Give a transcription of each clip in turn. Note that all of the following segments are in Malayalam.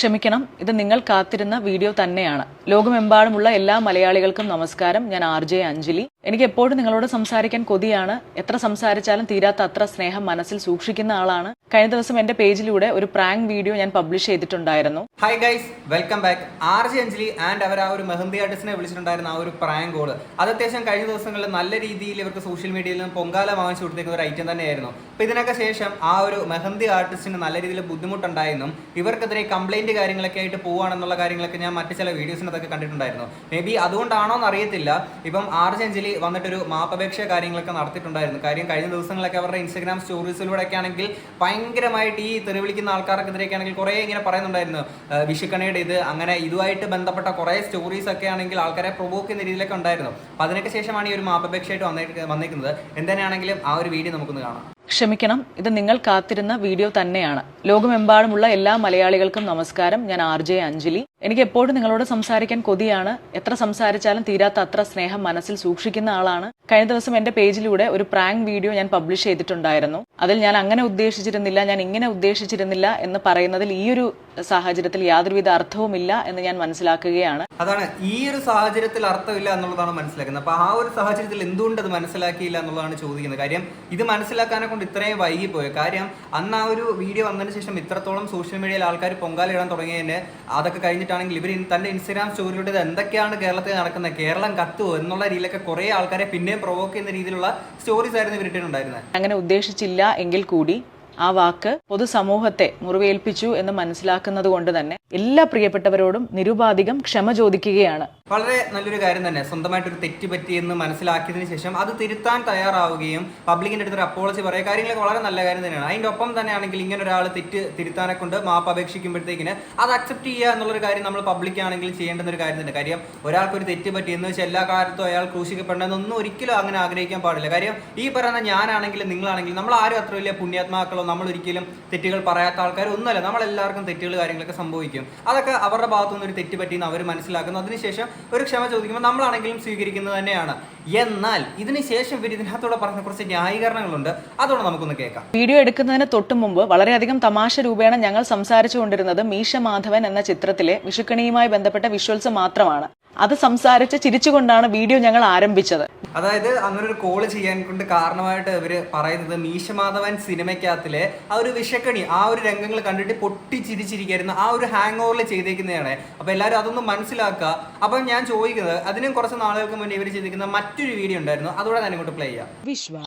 ക്ഷമിക്കണം. ഇത് നിങ്ങൾ കാത്തിരുന്ന വീഡിയോ തന്നെയാണ്. ലോകമെമ്പാടുമുള്ള എല്ലാ മലയാളികൾക്കും നമസ്കാരം. ഞാൻ ആർ ജെ അഞ്ജലി. എനിക്ക് എപ്പോഴും നിങ്ങളോട് സംസാരിക്കാൻ കൊതിയാണ്. എത്ര സംസാരിച്ചാലും തീരാത്ത അത്ര സ്നേഹം മനസ്സിൽ സൂക്ഷിക്കുന്ന ആളാണ്. കഴിഞ്ഞ ദിവസം എന്റെ പേജിലൂടെ ഒരു പ്രാങ്ക് വീഡിയോ ഞാൻ പബ്ലിഷ് ചെയ്തിട്ടുണ്ടായിരുന്നു. Hi guys welcome back R G Anjali and അവർ ആ ഒരു മെഹന്തി ആർട്ടിസ്റ്റിനെ വിളിച്ചിട്ടുണ്ടായിരുന്ന ആ ഒരു പ്രാങ്ക് കോൾ അത് അത്യാവശ്യം കഴിഞ്ഞ ദിവസങ്ങളിൽ നല്ല രീതിയിൽ ഇവർക്ക് സോഷ്യൽ മീഡിയയിൽ നിന്ന് പൊങ്കാല വാങ്ങിച്ചു കൊടുത്തേക്കുന്ന ഒരു ഐറ്റം തന്നെയായിരുന്നു. അപ്പോൾ ഇതിനൊക്കെ ശേഷം ആ ഒരു മെഹന്തി ആർട്ടിസ്റ്റിന് നല്ല രീതിയിൽ ബുദ്ധിമുട്ടുണ്ടായിരുന്നു ഇവർക്കെതിരെ കംപ്ലൈന്റ് കാര്യങ്ങളൊക്കെ ആയിട്ട് പോവാണെന്നുള്ള കാര്യങ്ങളൊക്കെ ഞാൻ മറ്റു ചില വീഡിയോസിനൊക്കെ കണ്ടിട്ടുണ്ടായിരുന്നു മേ ബി അതുകൊണ്ടാണോ എന്ന് അറിയത്തില്ല. ഇപ്പം ആർ ജി അഞ്ജലി വന്നിട്ടൊരു മാപ്പപേക്ഷ കാര്യങ്ങളൊക്കെ നടത്തിയിട്ടുണ്ടായിരുന്നു. കാര്യം കഴിഞ്ഞ ദിവസങ്ങളൊക്കെ അവരുടെ ഇൻസ്റ്റാഗ്രാം സ്റ്റോറീസിലൂടെ ഒക്കെ ആണെങ്കിൽ ഭയങ്കരമായിട്ട് ഈ തെറിവിളിക്കുന്ന ആൾക്കാർക്കെതിരെയൊക്കെ ആണെങ്കിൽ കുറേ ഇങ്ങനെ പറയുന്നുണ്ടായിരുന്നു. വിഷുക്കണയുടെ ഇത് അങ്ങനെ ഇതുമായിട്ട് ബന്ധപ്പെട്ട കുറേ സ്റ്റോറീസ് ഒക്കെ ആണെങ്കിൽ ആൾക്കാരെ പ്രൊവോക്ക് ചെയ്യുന്ന രീതിയിലൊക്കെ ഉണ്ടായിരുന്നു. അപ്പോൾ അതിനൊക്കെ ശേഷമാണ് ഈ ഒരു മാപ്പപേക്ഷയായിട്ട് വന്നേ വന്നേക്കുന്നത്. എന്തിനാണെങ്കിലും ആ ഒരു വീഡിയോ നമുക്കൊന്ന് കാണാം. ക്ഷമിക്കണം ഇത് നിങ്ങൾ കാത്തിരുന്ന വീഡിയോ തന്നെയാണ്. ലോകമെമ്പാടുമുള്ള എല്ലാ മലയാളികൾക്കും നമസ്കാരം. ഞാൻ ആർ ജെ അഞ്ജലി. എനിക്ക് എപ്പോഴും നിങ്ങളോട് സംസാരിക്കാൻ കൊതിയാണ്. എത്ര സംസാരിച്ചാലും തീരാത്ത അത്ര സ്നേഹം മനസ്സിൽ സൂക്ഷിക്കുന്ന ആളാണ്. കഴിഞ്ഞ ദിവസം എന്റെ പേജിലൂടെ ഒരു പ്രാങ്ക് വീഡിയോ ഞാൻ പബ്ലിഷ് ചെയ്തിട്ടുണ്ടായിരുന്നു. അതിൽ ഞാൻ അങ്ങനെ ഉദ്ദേശിച്ചിരുന്നില്ല ഞാൻ ഇങ്ങനെ ഉദ്ദേശിച്ചിരുന്നില്ല എന്ന് പറയുന്നതിൽ ഈ ഒരു സാഹചര്യത്തിൽ യാതൊരുവിധ അർത്ഥവുമില്ല എന്ന് ഞാൻ മനസ്സിലാക്കുകയാണ്. അതാണ് ഈ ഒരു സാഹചര്യത്തിൽ അർത്ഥമില്ല എന്നുള്ളതാണ് മനസ്സിലാക്കുന്നത്. അപ്പൊ ആ ഒരു സാഹചര്യത്തിൽ എന്തുകൊണ്ട് അത് മനസ്സിലാക്കിയില്ല എന്നുള്ളതാണ് ചോദിക്കുന്നത്. കാര്യം ഇത് മനസ്സിലാക്കാനെ കൊണ്ട് ഇത്രയും വൈകിപ്പോയി. കാര്യം അന്ന് ആ ഒരു വീഡിയോ വന്നതിന് ശേഷം ഇത്രത്തോളം സോഷ്യൽ മീഡിയയിൽ ആൾക്കാർ പൊങ്കാലിടാൻ തുടങ്ങിയതിന് അതൊക്കെ കഴിഞ്ഞിട്ടാണെങ്കിൽ ഇവർ തന്റെ ഇൻസ്റ്റാഗ്രാം സ്റ്റോറിയിലൂടെ എന്തൊക്കെയാണ് കേരളത്തിൽ നടക്കുന്നത്? കേരളം കത്തുവോ? എന്നുള്ള രീതിയിലൊക്കെ കുറേ ആൾക്കാരെ പിന്നെയും പ്രൊവോക്ക് ചെയ്യുന്ന രീതിയിലുള്ള സ്റ്റോറീസ് ആയിരുന്നു ഇവർ ഇട്ടിട്ടുണ്ടായിരുന്നത്. അങ്ങനെ ഉദ്ദേശിച്ചില്ല എങ്കിൽ കൂടി ആ വാക്ക് പൊതുസമൂഹത്തെ മുറിവേൽപ്പിച്ചു എന്ന് മനസ്സിലാക്കുന്നത് കൊണ്ട് തന്നെ എല്ലാ പ്രിയപ്പെട്ടവരോടും നിരുപാധികം ക്ഷമ ചോദിക്കുകയാണ്. വളരെ നല്ലൊരു കാര്യം തന്നെ. സ്വന്തമായിട്ട് ഒരു തെറ്റ് പറ്റിയെന്ന് മനസ്സിലാക്കിയതിന് ശേഷം അത് തിരുത്താൻ തയ്യാറാവുകയും പബ്ലിക്കിന്റെ അടുത്ത് ഒരു അപ്പോളജി പറയുക കാര്യങ്ങളൊക്കെ വളരെ നല്ല കാര്യം തന്നെയാണ്. അതിന്റെ ഒപ്പം തന്നെയാണെങ്കിൽ ഇങ്ങനെ ഒരാൾ തെറ്റ് തിരുത്താനെ കൊണ്ട് മാപ്പ് അപേക്ഷിക്കുമ്പോഴത്തേക്കിന് അത് അക്സെപ്റ്റ് ചെയ്യുക എന്നുള്ളൊരു കാര്യം നമ്മൾ പബ്ലിക്കാണെങ്കിൽ ചെയ്യേണ്ടുന്ന ഒരു കാര്യം തന്നെ. കാര്യം ഒരാൾക്കൊരു തെറ്റ് പറ്റിയെന്ന് വെച്ചാൽ എല്ലാ കാലത്തും അയാൾ ക്രൂശിക്കപ്പെടണമെന്നൊന്നും ഒരിക്കലും അങ്ങനെ ആഗ്രഹിക്കാൻ പാടില്ല. കാര്യം ഈ പറയുന്ന ഞാനാണെങ്കിലും നിങ്ങളാണെങ്കിലും നമ്മൾ ആരും അത്ര വലിയ പുണ്യാത്മാക്കളോ നമ്മൾ ഒരിക്കലും തെറ്റുകൾ പറയാത്ത ആൾക്കാർ ഒന്നുമല്ല. നമ്മളെല്ലാവർക്കും തെറ്റുകൾ കാര്യങ്ങളൊക്കെ സംഭവിക്കും. അതൊക്കെ അവരുടെ ഭാഗത്തുനിന്ന് ഒരു തെറ്റ് പറ്റിയെന്ന് അവർ മനസ്സിലാക്കുന്നു. അതിനുശേഷം ഒരു ക്ഷമ ചോദിക്കുമ്പോൾ നമ്മളാണെങ്കിലും സ്വീകരിക്കുന്നത് തന്നെയാണ്. എന്നാൽ ഇതിന് ശേഷം ഇവർ ഇതിനകത്തൂടെ പറഞ്ഞ കുറച്ച് ന്യായീകരണങ്ങളുണ്ട്. അതോടെ നമുക്കൊന്ന് കേൾക്കാം. വീഡിയോ എടുക്കുന്നതിന് തൊട്ടു മുമ്പ് വളരെയധികം തമാശ രൂപേണ ഞങ്ങൾ സംസാരിച്ചുകൊണ്ടിരുന്നത് മീശ മാധവൻ എന്ന ചിത്രത്തിലെ വിഷുക്കണിയുമായി ബന്ധപ്പെട്ട വിഷ്വൽസ് മാത്രമാണ്. അത് സംസാരിച്ച് ചിരിച്ചുകൊണ്ടാണ് വീഡിയോ ഞങ്ങൾ ആരംഭിച്ചത്. അതായത് അങ്ങനെ ഒരു കോൾ ചെയ്യാൻ കൊണ്ട് കാരണമായിട്ട് ഇവർ പറയുന്നത് മീശമാധവൻ സിനിമയ്ക്കകത്തിലെ ആ ഒരു വിഷക്കണി ആ ഒരു രംഗങ്ങൾ കണ്ടിട്ട് പൊട്ടി പൊട്ടിച്ചിരിച്ചിരിക്കുന്ന ആ ഒരു ഹാങ് ഓവറിൽ ചെയ്തേക്കുന്നതാണ്. അപ്പൊ എല്ലാവരും അതൊന്നും മനസ്സിലാക്കുക. അപ്പൊ ഞാൻ ചോദിക്കുന്നത് അതിനും കുറച്ച് നാളുകൾക്ക് മുന്നേ ഇവർ ചെയ്തിരിക്കുന്ന മറ്റൊരു വീഡിയോ ഉണ്ടായിരുന്നു. അതോടെ തന്നെ ഇങ്ങോട്ട് പ്ലേ ചെയ്യാം. വിശ്വ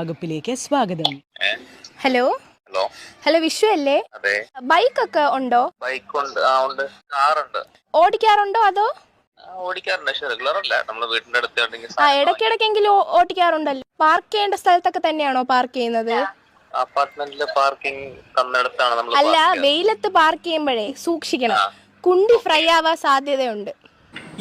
വകുപ്പിലേക്ക് സ്വാഗതം. Hello hello. ഹലോ വിഷു അല്ലേ? അതെ. ബൈക്ക് ഒക്കെ ഉണ്ടോ? ബൈക്ക് ഉണ്ട് ആ ഉണ്ട്. കാറുണ്ട്. ഓടിക്കാറുണ്ടോ അതോ? ഓടിക്കാറുണ്ട്. പക്ഷെ റെഗുലർ അല്ല. നമ്മൾ വീടിന്റെ അടുത്ത് ആ ഇടയ്ക്കിടയ്ക്കെങ്കിലും ഓടിക്കാറുണ്ടല്ലോ. പാർക്ക് ചെയ്യേണ്ട സ്ഥലത്തൊക്കെ തന്നെയാണോ പാർക്ക് ചെയ്യുന്നത്? അപ്പാർട്ട്മെന്റിലെ പാർക്കിംഗ് തന്നിടത്താണ് നമ്മൾ അല്ല വെയിലത്ത് പാർക്ക് ചെയ്യുമ്പോഴേ സൂക്ഷിക്കണം. കുണ്ടി ഫ്രൈ ആവാൻ സാധ്യതയുണ്ട്.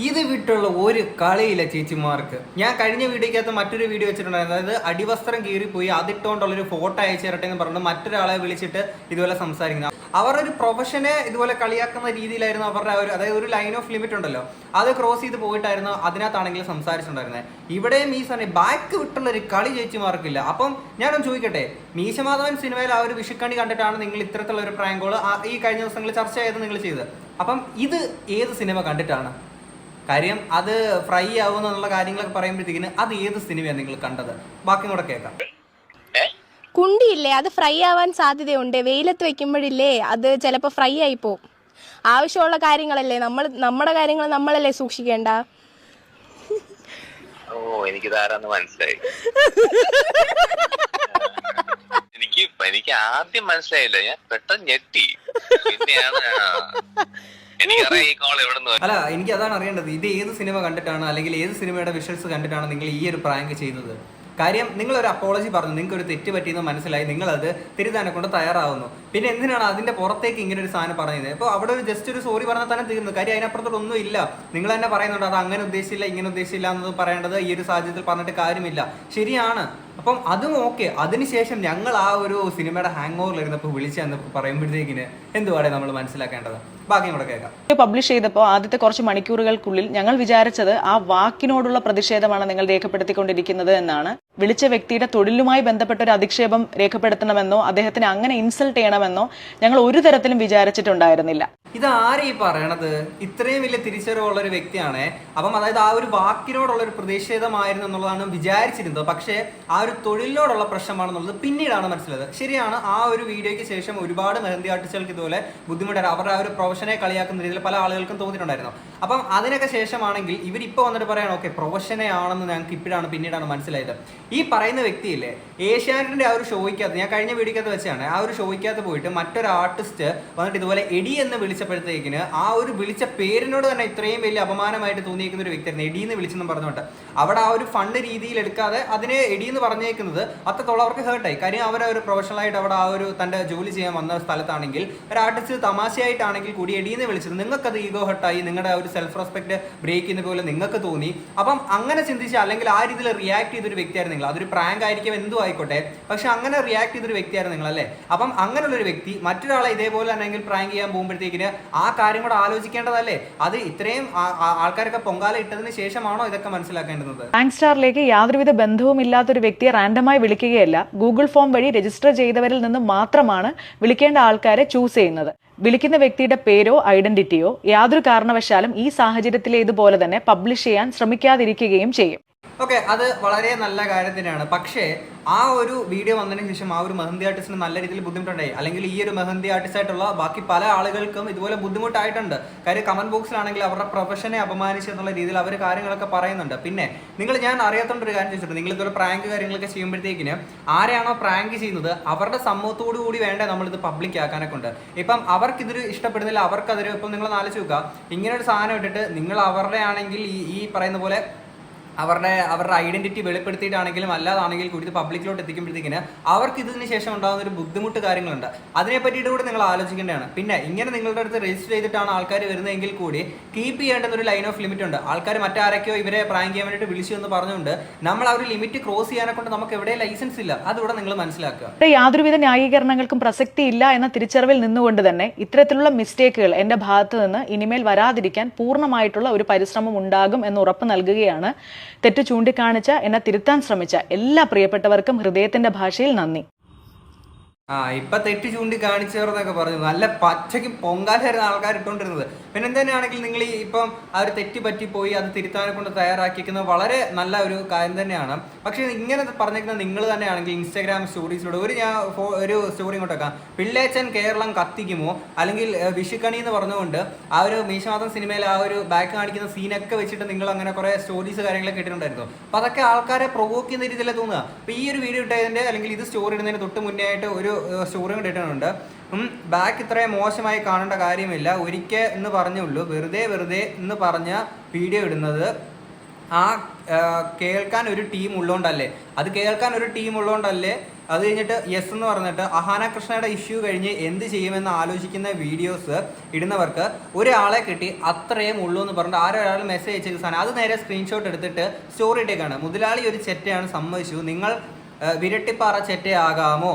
ഇത് വിട്ടുള്ള ഒരു കളിയില്ല ചേച്ചിമാർക്ക്. ഞാൻ കഴിഞ്ഞ വീഡിയോക്കകത്ത് മറ്റൊരു വീഡിയോ വെച്ചിട്ടുണ്ടായിരുന്നു. അതായത് അടിവസ്ത്രം കീറിപ്പോയി അതിട്ടുകൊണ്ടുള്ള ഒരു ഫോട്ടോ അയച്ചു തരട്ടെ എന്ന് പറഞ്ഞു മറ്റൊരാളെ വിളിച്ചിട്ട് ഇതുപോലെ സംസാരിക്കുന്നത് അവരുടെ ഒരു പ്രൊഫഷനെ ഇതുപോലെ കളിയാക്കുന്ന രീതിയിലായിരുന്നു അവരുടെ ഒരു അതായത് ഒരു ലൈൻ ഓഫ് ലിമിറ്റ് ഉണ്ടല്ലോ. അത് ക്രോസ് ചെയ്ത് പോയിട്ടായിരുന്നു അതിനകത്താണെങ്കിലും സംസാരിച്ചിട്ടുണ്ടായിരുന്നത് ഇവിടെയും ഈ സമയം ബാക്ക് വിട്ടുള്ള ഒരു കളി ചേച്ചിമാർക്കില്ല. അപ്പം ഞാനൊന്ന് ചോദിക്കട്ടെ മീശമാധവൻ സിനിമയിൽ ആ ഒരു വിഷുക്കണി കണ്ടിട്ടാണ് നിങ്ങൾ ഇത്തരത്തിലുള്ള ഒരു പ്രാങ്കോൾ ഈ കഴിഞ്ഞ ദിവസങ്ങളിൽ ചർച്ച ചെയ്ത് നിങ്ങൾ ചെയ്തത്? അപ്പം ഇത് ഏത് സിനിമ കണ്ടിട്ടാണ്? കാര്യം അത് ഫ്രൈ ആവും എന്നുള്ള കാര്യങ്ങളൊക്കെ പറയുമ്പോഴത്തേക്കിന് അത് ഏത് സിനിമയാണ് നിങ്ങൾ കണ്ടത്? ബാക്കി കൂടെ കേൾക്കാം. കുണ്ടിയില്ലേ അത് ഫ്രൈ ആവാൻ സാധ്യതയുണ്ട്. വെയിലത്ത് വെക്കുമ്പോഴില്ലേ അത് ചിലപ്പോൾ ഫ്രൈ ആയി പോകും ആവശ്യമുള്ള കാര്യങ്ങളല്ലേ നമ്മൾ നമ്മുടെ കാര്യങ്ങൾ നമ്മളല്ലേ സൂക്ഷിക്കേണ്ട? ഓ എനിക്ക് മനസ്സിലായി. എനിക്ക് എനിക്ക് ആദ്യം മനസ്സിലായില്ല. ഞാൻ പെട്ടെന്ന് ഞെട്ടി. പിന്നെയാണ് അല്ല എനിക്ക് അതാണ് അറിയേണ്ടത്. ഇത് ഏത് സിനിമ കണ്ടിട്ടാണ് അല്ലെങ്കിൽ ഏത് സിനിമയുടെ വിഷ്വൽസ് കണ്ടിട്ടാണ് നിങ്ങൾ ഈ ഒരു പ്രാങ്ക് ചെയ്യുന്നത്? കാര്യം നിങ്ങൾ ഒരു അപ്പോളജി പറഞ്ഞു. നിങ്ങൾക്ക് ഒരു തെറ്റ് പറ്റിയെന്ന് മനസ്സിലായി. നിങ്ങൾ അത് തിരുത്താനെ കൊണ്ട് തയ്യാറാവുന്നു. പിന്നെ എന്തിനാണ് അതിന്റെ പുറത്തേക്ക് ഇങ്ങനെ ഒരു സാധനം പറഞ്ഞത്? അപ്പോൾ അവിടെ ഒരു ജസ്റ്റ് ഒരു സോറി പറഞ്ഞാൽ തന്നെ തീർന്നു. കാര്യം അതിനപ്പുറത്തോടൊന്നും ഇല്ല. നിങ്ങൾ തന്നെ പറയുന്നുണ്ട് അത് അങ്ങനെ ഉദ്ദേശിച്ചില്ല ഇങ്ങനെ ഉദ്ദേശിച്ചില്ല എന്നത് പറയേണ്ടത് ഈ ഒരു സാഹചര്യത്തിൽ പറഞ്ഞിട്ട് കാര്യമില്ല. ശരിയാണ്. അപ്പം അതും ഓക്കെ അതിനുശേഷം ഞങ്ങൾ ആ ഒരു സിനിമയുടെ ഹാങ് ഓവറിൽ ഇരുന്നപ്പോൾ വിളിച്ചെന്ന് പറയുമ്പോഴത്തേക്കിന് എന്തുവാടെ നമ്മൾ മനസ്സിലാക്കേണ്ടത്? ബാക്കി കൂടെ കേൾക്കാം. പബ്ലിഷ് ചെയ്തപ്പോൾ ആദ്യത്തെ കുറച്ച് മണിക്കൂറുകൾക്കുള്ളിൽ ഞങ്ങൾ വിചാരിച്ചത് ആ വാക്കിനോടുള്ള പ്രതിഷേധമാണ് നിങ്ങൾ രേഖപ്പെടുത്തിക്കൊണ്ടിരിക്കുന്നത് എന്നാണ്. വിളിച്ച വ്യക്തിയുടെ തൊഴിലുമായി ബന്ധപ്പെട്ട ഒരു അധിക്ഷേപം രേഖപ്പെടുത്തണമെന്നോ അദ്ദേഹത്തിന് അങ്ങനെ ഇൻസൾട്ട് ചെയ്യണമെന്നോ ഞങ്ങൾ ഒരു തരത്തിലും വിചാരിച്ചിട്ടുണ്ടായിരുന്നില്ല. ഇത് ആരെ ഈ പറയണത്? ഇത്രയും വലിയ തിരിച്ചറിവുള്ള ഒരു വ്യക്തിയാണ്. അപ്പം അതായത് ആ ഒരു വാക്കിനോടുള്ള ഒരു പ്രതിഷേധമായിരുന്നു എന്നുള്ളതാണ് വിചാരിച്ചിരുന്നത്. പക്ഷേ ആ ഒരു തൊഴിലിനോടുള്ള പ്രശ്നമാണെന്നുള്ളത് പിന്നീടാണ് മനസ്സിലായത്. ശരിയാണ് ആ ഒരു വീഡിയോയ്ക്ക് ശേഷം ഒരുപാട് മെഹന്തി ആർട്ടിസ്റ്റുകൾക്ക് ഇതുപോലെ ബുദ്ധിമുട്ടായി. അവരുടെ ആ ഒരു പ്രൊഫഷനെ കളിയാക്കുന്ന രീതിയിൽ പല ആളുകൾക്കും തോന്നിയിട്ടുണ്ടായിരുന്നു. അപ്പം അതിനൊക്കെ ശേഷമാണെങ്കിൽ ഇവരിപ്പോൾ വന്നിട്ട് പറയാണ് ഓക്കെ പ്രൊഫഷനെ ആണെന്ന് ഞങ്ങൾക്ക് ഇപ്പോഴാണ് പിന്നീടാണ് മനസ്സിലായത്. ഈ പറയുന്ന വ്യക്തിയില്ലേ ഏഷ്യാനെറ്റിന്റെ ആ ഒരു ഷോയ്ക്കകത്ത് ഞാൻ കഴിഞ്ഞ വീഡിയോക്കകത്ത് വെച്ചാണ് ആ ഒരു ഷോയ്ക്കകത്ത് പോയിട്ട് മറ്റൊരു ആർട്ടിസ്റ്റ് വന്നിട്ട് ഇതുപോലെ എടി എന്ന് വിളിച്ചപ്പോഴത്തേക്കിന് ആ ഒരു വിളിച്ച പേരിനോട് തന്നെ ഇത്രയും വലിയ അപമാനമായിട്ട് തോന്നിയിരിക്കുന്ന ഒരു വ്യക്തിയായിരുന്നു എടി എന്ന് വിളിച്ചെന്ന് പറഞ്ഞുകൊണ്ട്. അവിടെ ആ ഒരു ഫണ്ട് രീതിയിൽ എടുക്കാതെ അതിനെ എടി എന്ന് പറഞ്ഞേക്കുന്നത് അത്രത്തോളം അവർക്ക് ഹേർട്ടായി കാര്യം അവർ ഒരു പ്രൊഫഷണലായിട്ട് അവിടെ ആ ഒരു തന്റെ ജോലി ചെയ്യാൻ വന്ന സ്ഥലത്താണെങ്കിൽ ഒരു ആർട്ടിസ്റ്റ് തമാശയായിട്ടാണെങ്കിൽ കൂടി എടി എന്ന് വിളിച്ചത് നിങ്ങൾക്കത് ഈഗോ ഹർട്ടായി നിങ്ങളുടെ ഒരു സെൽഫ് റെസ്പെക്ട് ബ്രേക്ക് ചെയ്യുന്ന പോലെ നിങ്ങൾക്ക് തോന്നി. അപ്പം അങ്ങനെ ചിന്തിച്ച അല്ലെങ്കിൽ ആ രീതിയിൽ റിയാക്ട് ചെയ്തൊരു വ്യക്തിയായിരുന്നു നിങ്ങൾ അതൊരു പ്രാങ്ക് ആയിരിക്കും എന്തും ആയിക്കോട്ടെ. പക്ഷെ അങ്ങനെ റിയാക്ട് ചെയ്തൊരു വ്യക്തിയായിരുന്നു നിങ്ങൾ അല്ലേ അപ്പം അങ്ങനെയുള്ള ഒരു വ്യക്തി മറ്റൊരാളെ ഇതേപോലെ തന്നെ പ്രാങ്ക് ചെയ്യാൻ പോകുമ്പോഴത്തേക്കിന് ആ കാര്യം കൂടെ ആലോചിക്കേണ്ടതല്ലേ? അത് ഇത്രയും ആൾക്കാരൊക്കെ പൊങ്കാല ഇട്ടതിന് ശേഷമാണോ ഇതൊക്കെ മനസ്സിലാക്കേണ്ടത്? ബാങ്ക് സ്റ്റാറിലേക്ക് യാതൊരുവിധ ബന്ധവും ഇല്ലാത്തൊരു വ്യക്തിയെ റാൻഡമായി വിളിക്കുകയല്ല. ഗൂഗിൾ ഫോം വഴി രജിസ്റ്റർ ചെയ്തവരിൽ നിന്ന് മാത്രമാണ് വിളിക്കേണ്ട ആൾക്കാരെ ചൂസ് ചെയ്യുന്നത്. വിളിക്കുന്ന വ്യക്തിയുടെ പേരോ ഐഡന്റിറ്റിയോ യാതൊരു കാരണവശാലും ഈ സാഹചര്യത്തിലേതുപോലെ തന്നെ പബ്ലിഷ് ചെയ്യാൻ ശ്രമിക്കാതിരിക്കുകയും ചെയ്യും. ഓക്കെ അത് വളരെ നല്ല കാര്യം തന്നെയാണ് പക്ഷേ ആ ഒരു വീഡിയോ വന്നതിന് ശേഷം ആ ഒരു മെഹന്തി ആർട്ടിസ്റ്റിന് നല്ല രീതിയിൽ ബുദ്ധിമുട്ടുണ്ടായി. അല്ലെങ്കിൽ ഈ ഒരു മെഹന്തി ആർട്ടിസ്റ്റായിട്ടുള്ള ബാക്കി പല ആളുകൾക്കും ഇതുപോലെ ബുദ്ധിമുട്ടായിട്ടുണ്ട്. കാര്യം കമന്റ് ബോക്സിലാണെങ്കിൽ അവരുടെ പ്രൊഫഷനെ അപമാനിച്ചു എന്നുള്ള രീതിയിൽ അവർ കാര്യങ്ങളൊക്കെ പറയുന്നുണ്ട്. പിന്നെ നിങ്ങൾ ഞാൻ അറിയാത്തോണ്ട് ഒരു കാര്യം ചോദിച്ചിട്ടുണ്ട്. നിങ്ങൾ ഇതുപോലെ പ്രാങ്ക് കാര്യങ്ങളൊക്കെ ചെയ്യുമ്പോഴത്തേക്കിന് ആരെയാണോ പ്രാങ്ക് ചെയ്യുന്നത് അവരുടെ സമ്മതത്തോടു കൂടി വേണ്ടേ നമ്മളിത് പബ്ലിക് ആക്കാനൊക്കെ ഉണ്ട് ഇപ്പം അവർക്ക് ഇതൊരു ഇഷ്ടപ്പെടുന്നില്ല അവർക്കതൊരു ഇപ്പം നിങ്ങൾ ആലോചിച്ച് നോക്കുക. ഇങ്ങനെ ഒരു സാധനം ഇട്ടിട്ട് നിങ്ങൾ അവരുടെ ആണെങ്കിൽ ഈ ഈ പറയുന്ന പോലെ അവരുടെ അവരുടെ ഐഡന്റിറ്റി വെളിപ്പെടുത്തിയിട്ടാണെങ്കിലും അല്ലാതാണെങ്കിൽ കൂടി ഇത് പബ്ലിക്കിലോട്ട് എത്തിക്കുമ്പോഴത്തേക്കിന് അവർക്ക് ഇതിന് ശേഷം ഉണ്ടാകുന്ന ഒരു ബുദ്ധിമുട്ട് കാര്യങ്ങളുണ്ട്. അതിനെ പറ്റിയിട്ട് കൂടി നിങ്ങൾ ആലോചിക്കേണ്ടതാണ്. പിന്നെ ഇങ്ങനെ നിങ്ങളുടെ അടുത്ത് രജിസ്റ്റർ ചെയ്തിട്ടാണ് ആൾക്കാർ വരുന്നതെങ്കിൽ കൂടി കീപ്പ് ചെയ്യേണ്ടുന്ന ഒരു ലൈൻ ഓഫ് ലിമിറ്റ് ഉണ്ട്. ആൾക്കാർ മറ്റാരൊക്കെയോ ഇവരെ പ്രാങ്ക് ചെയ്യാൻ വേണ്ടിയിട്ട് വിളിച്ചു എന്ന് പറഞ്ഞുകൊണ്ട് നമ്മൾ ആ ഒരു ലിമിറ്റ് ക്രോസ് ചെയ്യാനെ കൊണ്ട് നമുക്ക് എവിടെ ലൈസൻസ് ഇല്ല. അതിവിടെ നിങ്ങൾ മനസ്സിലാക്കുക. യാതൊരുവിധ ന്യായീകരണങ്ങൾക്കും പ്രസക്തി ഇല്ല എന്ന തിരിച്ചറിവിൽ നിന്നുകൊണ്ട് തന്നെ ഇത്തരത്തിലുള്ള മിസ്റ്റേക്കുകൾ എന്റെ ഭാഗത്ത് നിന്ന് ഇനിമേൽ വരാതിരിക്കാൻ പൂർണമായിട്ടുള്ള ഒരു പരിശ്രമം ഉണ്ടാകും എന്ന് ഉറപ്പ് നൽകുകയാണ് തെറ്റ് ചൂണ്ടിക്കാണിച്ച എന്നെ തിരുത്താൻ ശ്രമിച്ച എല്ലാ പ്രിയപ്പെട്ടവർക്കും ഹൃദയത്തിന്റെ ഭാഷയിൽ നന്ദി. ആ ഇപ്പൊ തെറ്റ് ചൂണ്ടി കാണിച്ചവർന്നൊക്കെ പറഞ്ഞു. നല്ല പച്ചയ്ക്ക് പൊങ്കാലായിരുന്ന ആൾക്കാർ ഇട്ടുകൊണ്ടിരുന്നത് പിന്നെ എന്തുതന്നെയാണെങ്കിൽ നിങ്ങൾ ഈ ഇപ്പം ആ ഒരു തെറ്റ് പോയി അത് തിരുത്താനെ കൊണ്ട് തയ്യാറാക്കിയിരിക്കുന്നത് വളരെ നല്ല ഒരു കാര്യം തന്നെയാണ്. പക്ഷെ ഇങ്ങനെ പറഞ്ഞിരിക്കുന്ന നിങ്ങൾ തന്നെയാണെങ്കിൽ ഇൻസ്റ്റാഗ്രാം സ്റ്റോറീസിലൂടെ ഒരു ഞാൻ ഒരു സ്റ്റോറി ഇങ്ങോട്ട് വെക്കാം. പിള്ളേച്ചൻ കേരളം കത്തിക്കുമോ? അല്ലെങ്കിൽ വിഷുക്കണി എന്ന് പറഞ്ഞുകൊണ്ട് ആ ഒരു മീശമാധം സിനിമയിൽ ആ ഒരു ബാക്ക് കാണിക്കുന്ന സീനൊക്കെ വെച്ചിട്ട് നിങ്ങൾ അങ്ങനെ കുറെ സ്റ്റോറീസ് കാര്യങ്ങളൊക്കെ ഇട്ടിട്ടുണ്ടായിരുന്നു. അപ്പൊ അതൊക്കെ ആൾക്കാരെ പ്രൊവോക്ക് ചെയ്യുന്ന രീതിയിലേ തോന്നുക. അപ്പൊ ഈ ഒരു വീഡിയോ ഇട്ടതിന്റെ അല്ലെങ്കിൽ ഇത് സ്റ്റോറി ഇടുന്നതിന് തൊട്ട് മുന്നേ ആയിട്ട് ഒരു സ്റ്റോറി കിട്ടിയിട്ടുണ്ട് ബാക്ക് ഇത്രയും മോശമായി കാണേണ്ട കാര്യമില്ല. ഒരിക്കൽ എന്ന് പറഞ്ഞുള്ളൂ. വെറുതെ വെറുതെ എന്ന് പറഞ്ഞ വീഡിയോ ഇടുന്നത് ആ കേൾക്കാൻ ഒരു ടീം ഉള്ളതുകൊണ്ടല്ലേ അത് കേൾക്കാൻ ഒരു ടീം ഉള്ളതുകൊണ്ടല്ലേ അത് കഴിഞ്ഞിട്ട് യെസ് എന്ന് പറഞ്ഞിട്ട് അഹാന കൃഷ്ണയുടെ ഇഷ്യൂ കഴിഞ്ഞ് എന്ത് ചെയ്യുമെന്ന് ആലോചിക്കുന്ന വീഡിയോസ് ഇടുന്നവർക്ക് ഒരാളെ കിട്ടി അത്രയും ഉള്ളൂ എന്ന് പറഞ്ഞിട്ട് ആരോ ഒരാൾ മെസ്സേജ് അയച്ചത് സാധനം. അത് നേരെ സ്ക്രീൻഷോട്ട് എടുത്തിട്ട് സ്റ്റോറി ഇട്ടേക്കാണ്. മുതലാളി ഒരു ചെറ്റയാണ് സമ്മതിച്ചു. നിങ്ങൾ വിരട്ടിപ്പാറ ചെറ്റയാകാമോ?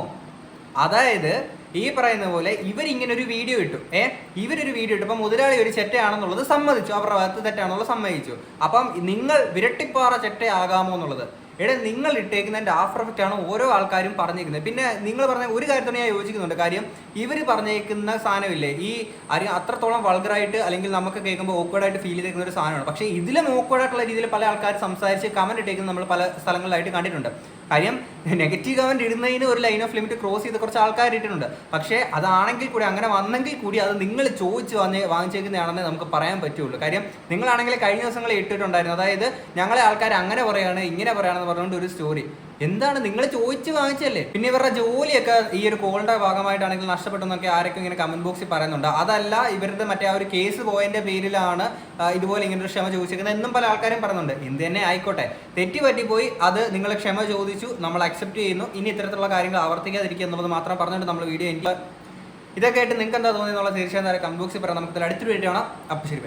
അതായത് ഈ പറയുന്ന പോലെ ഇവർ ഇങ്ങനെ ഒരു വീഡിയോ ഇട്ടു. ഏ? ഇവരൊരു വീഡിയോ ഇട്ടു അപ്പം മുതലാളി ഒരു ചെറ്റയാണെന്നുള്ളത് സമ്മതിച്ചു. അവരുടെ ഭാഗത്ത് തെറ്റാണെന്നുള്ളത് സമ്മതിച്ചു. അപ്പം നിങ്ങൾ വിരട്ടിപ്പാറ ചെറ്റയാകാമോ എന്നുള്ളത്. എടാ നിങ്ങൾ ഇട്ടേക്കുന്നതിന്റെ ആഫ്റ്റർ എഫക്റ്റ് ആണ് ഓരോ ആൾക്കാരും പറഞ്ഞേക്കുന്നത് പിന്നെ നിങ്ങൾ പറഞ്ഞ ഒരു കാര്യത്തോട് ഞാൻ യോജിക്കുന്നുണ്ട്. കാര്യം ഇവർ പറഞ്ഞേക്കുന്ന സാധനമില്ലേ? ഈ അരി അത്രത്തോളം വൾഗറായിട്ട് അല്ലെങ്കിൽ നമുക്ക് കേൾക്കുമ്പോൾ ഓക്വേർഡായിട്ട് ഫീൽ ചെയ്തേക്കുന്ന ഒരു സാധനമാണ്. പക്ഷേ ഇതിലും ഓക്വേർഡായിട്ടുള്ള രീതിയിൽ പല ആൾക്കാർ സംസാരിച്ച് കമന്റ് ഇട്ടേക്കുന്നത് നമ്മൾ പല സ്ഥലങ്ങളിലായിട്ട് കണ്ടിട്ടുണ്ട്. കാര്യം നെഗറ്റീവ് കമന്റ് ഇടുന്നതിന് ഒരു ലൈൻ ഓഫ് ലിമിറ്റ് ക്രോസ് ചെയ്ത് കുറച്ച് ആൾക്കാർ ഇട്ടിട്ടുണ്ട്. പക്ഷേ അതാണെങ്കിൽ കൂടി അങ്ങനെ വന്നെങ്കിൽ കൂടി അത് നിങ്ങൾ ചോദിച്ച് വന്ന് വാങ്ങിച്ചേക്കുന്നതാണെന്ന് നമുക്ക് പറയാൻ പറ്റുള്ളൂ. കാര്യം നിങ്ങളാണെങ്കിൽ കഴിഞ്ഞ ദിവസങ്ങളിൽ ഇട്ടിട്ടുണ്ടായിരുന്നു. അതായത് ഞങ്ങളെ ആൾക്കാർ അങ്ങനെ പറയാണ് ഇങ്ങനെ പറയുകയാണെന്ന് പറഞ്ഞുകൊണ്ട് ഒരു സ്റ്റോറി എന്താണ് നിങ്ങൾ ചോദിച്ചു വാങ്ങിച്ചല്ലേ പിന്നെ ഇവരുടെ ജോലിയൊക്കെ ഈ ഒരു കോളിന്റെ ഭാഗമായിട്ടാണെങ്കിൽ നഷ്ടപ്പെട്ടെന്നൊക്കെ ആരൊക്കെ ഇങ്ങനെ കമന്റ് ബോക്സിൽ പറയുന്നുണ്ട്. അതല്ല ഇവരുടെ മറ്റേ ആ ഒരു കേസ് പോയതിന്റെ പേരിലാണ് ഇതുപോലെ ഇങ്ങനെ ഒരു ക്ഷമ ചോദിച്ചിരിക്കുന്നത് എന്നും പല ആൾക്കാരും പറയുന്നുണ്ട്. എന്ത് തന്നെ ആയിക്കോട്ടെ. തെറ്റി പറ്റിപ്പോയി അത് നിങ്ങൾ ക്ഷമ ചോദിച്ചു നമ്മൾ അക്സെപ്റ്റ് ചെയ്യുന്നു. ഇനി ഇത്തരത്തിലുള്ള കാര്യങ്ങൾ ആവർത്തിക്കാതിരിക്കുക എന്നുള്ളത് മാത്രം പറഞ്ഞിട്ട് നമ്മൾ വീഡിയോ എനിക്ക് ഇതൊക്കെ ആയിട്ട് നിങ്ങൾക്ക് എന്താ തോന്നിയെന്നുള്ള തീർച്ചയായും കമന്റ് ബോക്സിൽ പറയാം. നമുക്ക് അടുത്തൊരു വീഡിയോ ആണ് അപ്പോൾ ശരി